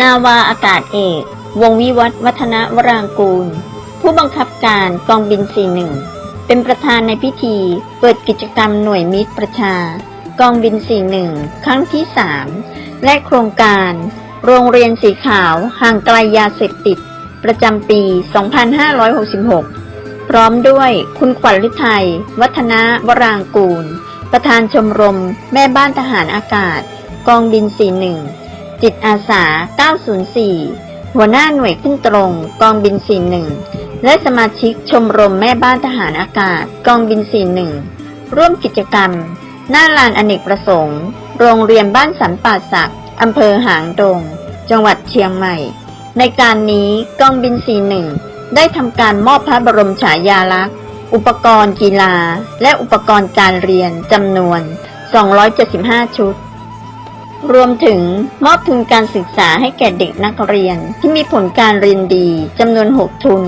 นาวาอากาศเอก วงวิวัฒน์วัฒนวรางกูล ผู้บังคับการกองบิน 41 เป็นประธานในพิธี เปิดกิจกรรมหน่วยมิตรประชา กองบิน 41 ครั้งที่ 3 และโครงการ โรงเรียนสีขาวห่างไกลยาเสพติด ประจำปี 2566 พร้อมด้วยคุณขวัญฤทัย วัฒนวรางกูล ประธานชมรม แม่บ้านทหารอากาศ กองบิน 41 จิตอาสา 904 หัวหน้าหน่วยขึ้นตรง กองบิน 41 และสมาชิกชมรมแม่บ้านทหารอากาศ กองบิน 41 ร่วมกิจกรรม หน้าลานอเนกประสงค์ โรงเรียนบ้านสันป่าสักอำเภอหางดง จังหวัดเชียงใหม่ ในการนี้กองบิน 41 ได้ทำการมอบพระบรมฉายาลักษณ์ อุปกรณ์กีฬา และอุปกรณ์การเรียนจำนวน 275 ชุด รวมถึงมอบทุนการศึกษาให้แก่เด็กนักเรียน ที่มีผลการเรียนดีจำนวน 6 ทุน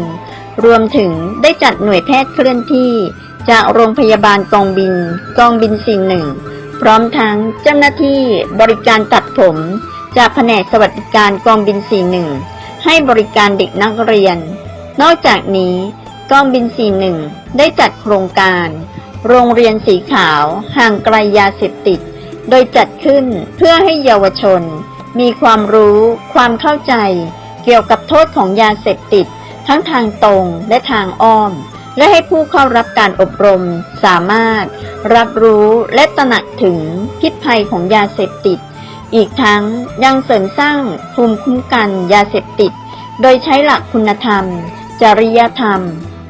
รวมถึงได้จัดหน่วยแพทย์เคลื่อนที่ จากโรงพยาบาลกองบิน กองบิน41พร้อมทั้งเจ้าหน้าที่บริการตัดผม จากแผนกสวัสดิการกองบิน41ให้บริการเด็กนักเรียน นอกจากนี้กองบิน41ได้จัดโครงการ โรงเรียนสีขาว ห่างไกลยาเสพติด โดยจัดขึ้นเพื่อให้เยาวชน มีความรู้ ความเข้าใจ เกี่ยวกับโทษของยาเสพติด ทั้งทางตรงและทางอ้อม และให้ผู้เข้ารับการอบรม สามารถ รับรู้และตระหนักถึงพิษภัยของยาเสพติด อีกทั้งยังเสริมสร้างภูมิคุ้มกันยาเสพติด โดยใช้หลักคุณธรรม จริยธรรม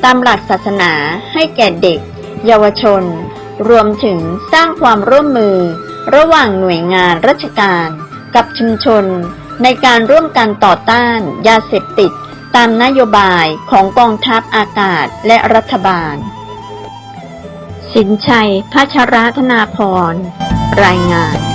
ตามหลักศาสนาให้แก่เด็ก เยาวชน รวมถึงสร้างความร่วมมือ ระหว่างหน่วยงานราชการกับชุมชน ในการร่วมกันต่อต้านยาเสพติด ตามนโยบายของกองทัพอากาศและรัฐบาล สินชัยพัชรธนาพร รายงาน